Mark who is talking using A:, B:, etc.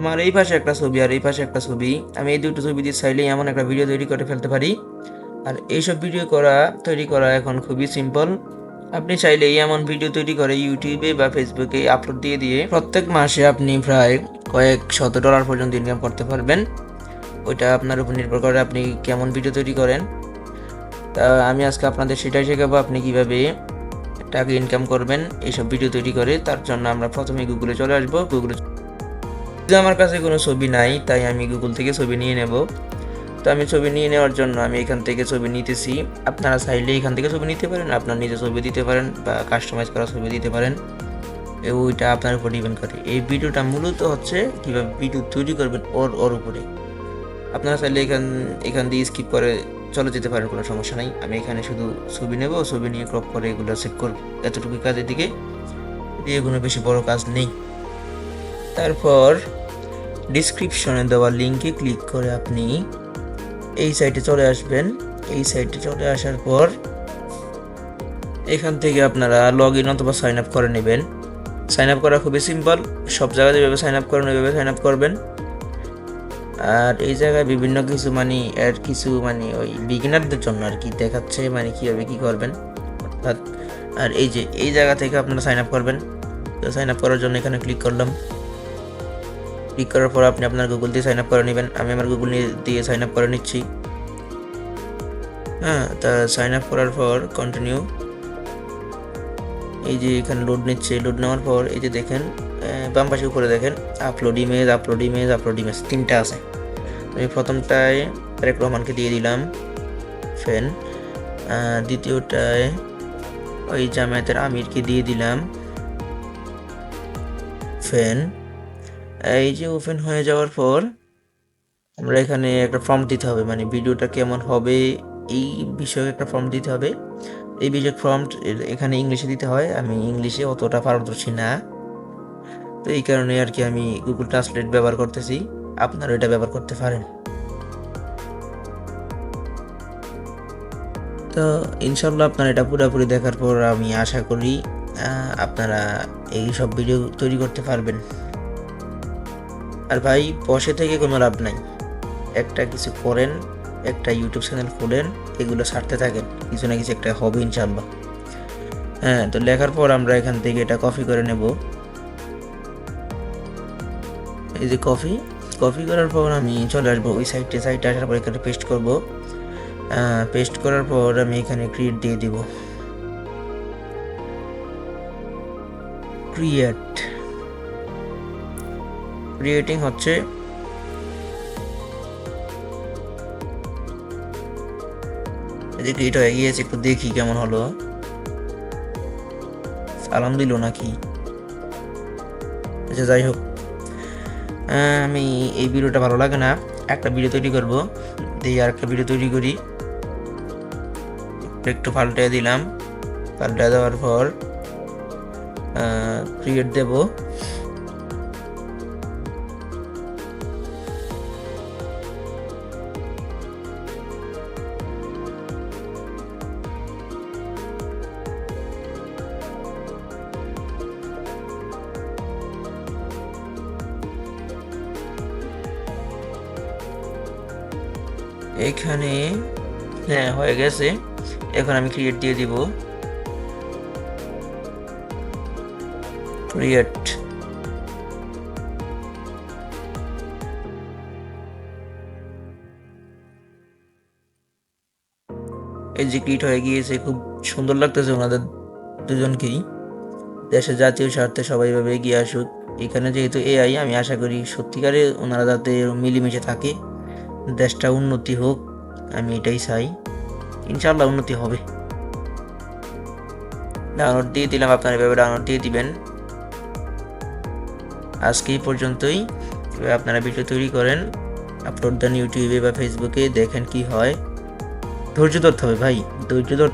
A: আমার এই পাশে একটা ছবি আর এই পাশে একটা ছবি। আমি এই দুটো ছবি দিয়ে চাইলেই এমন একটা ভিডিও তৈরি করে ফেলতে পারি। আর এইসব ভিডিও করা, তৈরি করা এখন খুবই সিম্পল আপনি চাইলেই এমন ভিডিও তৈরি করে ইউটিউবে বা ফেসবুকে আপলোড দিয়ে দিয়ে প্রত্যেক মাসে আপনি প্রায় কয়েক শত ডলার পর্যন্ত ইনকাম করতে পারবেন। ওইটা আপনার উপর নির্ভর করে আপনি কেমন ভিডিও তৈরি করেন। তা আমি আজকে আপনাদের সেটাই শেখাবো আপনি কীভাবে টাকা ইনকাম করবেন, এইসব ভিডিও তৈরি করে। তার জন্য আমরা প্রথমে গুগলে চলে আসব। গুগলে যদি আমার কাছে কোনো ছবি নাই, তাই আমি গুগল থেকে ছবি নিয়ে নেব। তো আমি ছবি নিয়ে নেওয়ার জন্য আমি এখান থেকে ছবি নিতেছি। আপনারা চাইলে এখান থেকে ছবি নিতে পারেন, আপনার নিজে ছবি দিতে পারেন বা কাস্টমাইজ করা ছবি দিতে পারেন। ওইটা আপনার উপর ডিপেন্ড করে। এই ভিডিওটা মূলত হচ্ছে কীভাবে ভিডিও তৈরি করবেন ওর ওর উপরে। আপনারা চাইলে এখান এখান দিয়ে স্কিপ করে চলে যেতে পারেন, কোনো সমস্যা নাই। আমি এখানে শুধু ছবি নেব, ছবি নিয়ে ক্রপ করে এগুলো সেভ করব। এতটুকু কাজের দিকে। কোনো বেশি বড় কাজ নেই। তারপর ডিসক্রিপশনে দেওয়া লিঙ্কে ক্লিক করে আপনি এই সাইটে চলে আসবেন। এই সাইটে চলে আসার পর এখান থেকে আপনারা লগ ইন অথবা সাইন আপ করে নেবেন। সাইন আপ করা খুবই সিম্পল সব জায়গায় যেভাবে সাইন আপ করেন, ওইভাবে সাইন আপ করবেন। আর এই জায়গায় বিভিন্ন কিছু মানে এর কিছু মানে ওই বিগিনারদের জন্য আর কি দেখাচ্ছে মানে কীভাবে কী করবেন। অর্থাৎ, আর এই যে, এই জায়গা থেকে আপনারা সাইন আপ করবেন। তো সাইন আপ করার জন্য এখানে ক্লিক করলাম। ক্লিক করার পর আপনি আপনার গুগল দিয়ে সাইন আপ করে নেবেন। আমি আমার গুগল দিয়ে সাইন আপ করে নিচ্ছি। হ্যাঁ তা সাইন আপ করার পর কন্টিনিউ এই যে এখানে লোড নিচ্ছে লোড নেওয়ার পর এই যে দেখেন বাম পাশে উপরে দেখেন upload image upload image upload image তিনটা আছে। আমি প্রথমটায় তারেক রহমানকে দিয়ে দিলাম ফ্যান দ্বিতীয়টায় ওই জামায়াতের আমিরকে দিয়ে দিলাম ফ্যান এই যে ওপেন হয়ে যাওয়ার পর আমরা এখানে একটা ফর্ম দিতে হবে। মানে ভিডিওটা কেমন হবে, এই বিষয়ে একটা ফর্ম দিতে হবে। এই বিষয়ে ফর্ম এখানে ইংলিশে দিতে হয়। আমি ইংলিশে অতটা পারদর্শী না। তো এই কারণে আর কি আমি গুগল ট্রান্সলেট ব্যবহার করতেছি। আপনারা এটা ব্যবহার করতে পারেন। তো ইনশাল্লাহ আপনারা এটা পুরোপুরি দেখার পর আমি আশা করি আপনারা এই সব ভিডিও তৈরি করতে পারবেন। আর ভাই, বসে থেকে কোনো লাভ নাই। একটা কিছু করেন, একটা ইউটিউব চ্যানেল খোলেন, এগুলো ছাড়তে থাকেন। কিছু না কিছু একটা হবে ইনশাল্লাহ হ্যাঁ তো লেখার পর আমরা এখান থেকে এটা কপি করে নেব। এই যে কপি কপি করার পর আমি চলে আসব ওই সাইডে সাইডে আসার পর এখানে পেস্ট করব। পেস্ট করার পর আমি এখানে ক্রিয়েট দিয়ে দিব। ক্রিয়েট ক্রিয়েটিং হচ্ছে এদিকে এটা হয়ে গিয়েছে, একটু দেখি কেমন হলো। সালাম দিল নাকি? আচ্ছা যাই হোক। আমি এই ভিডিওটা ভালো লাগে না, একটা ভিডিও তৈরি করব। দিয়ে আর একটা ভিডিও তৈরি করি। একটু পাল্টে দিলাম। পাল্টে দেওয়ার পর ক্রিয়েট দেব। এখানে হ্যাঁ হয়ে গেছে। এখন আমি ক্রিয়েট দিয়ে দিব। ক্রিয়েট এই যে ক্রিয়েট হয়ে গিয়েছে, খুব সুন্দর লাগতেছে ওনাদের দুজনকেই। দেশের জাতীয় স্বার্থে সবাই এভাবে এগিয়ে আসুক। এখানে যেহেতু এআই আমি আশা করি সত্যিকারে ওনারা যাতে মিলেমিশে থাকে। দেশটা উন্নতি হোক, আমি এটাই চাই। ইনশাল্লাহ উন্নতি হবে। ডাউনলোড দিয়ে দিলাম আপনারা এভাবে ডাউনলোড দিয়ে দিবেন। আজকে এই পর্যন্তই। এভাবে আপনারা ভিডিও তৈরি করেন আপলোড দেন ইউটিউবে বা ফেসবুকে দেখেন কি হয়। ধৈর্য ধরতে হবে ভাই, ধৈর্য ধরতে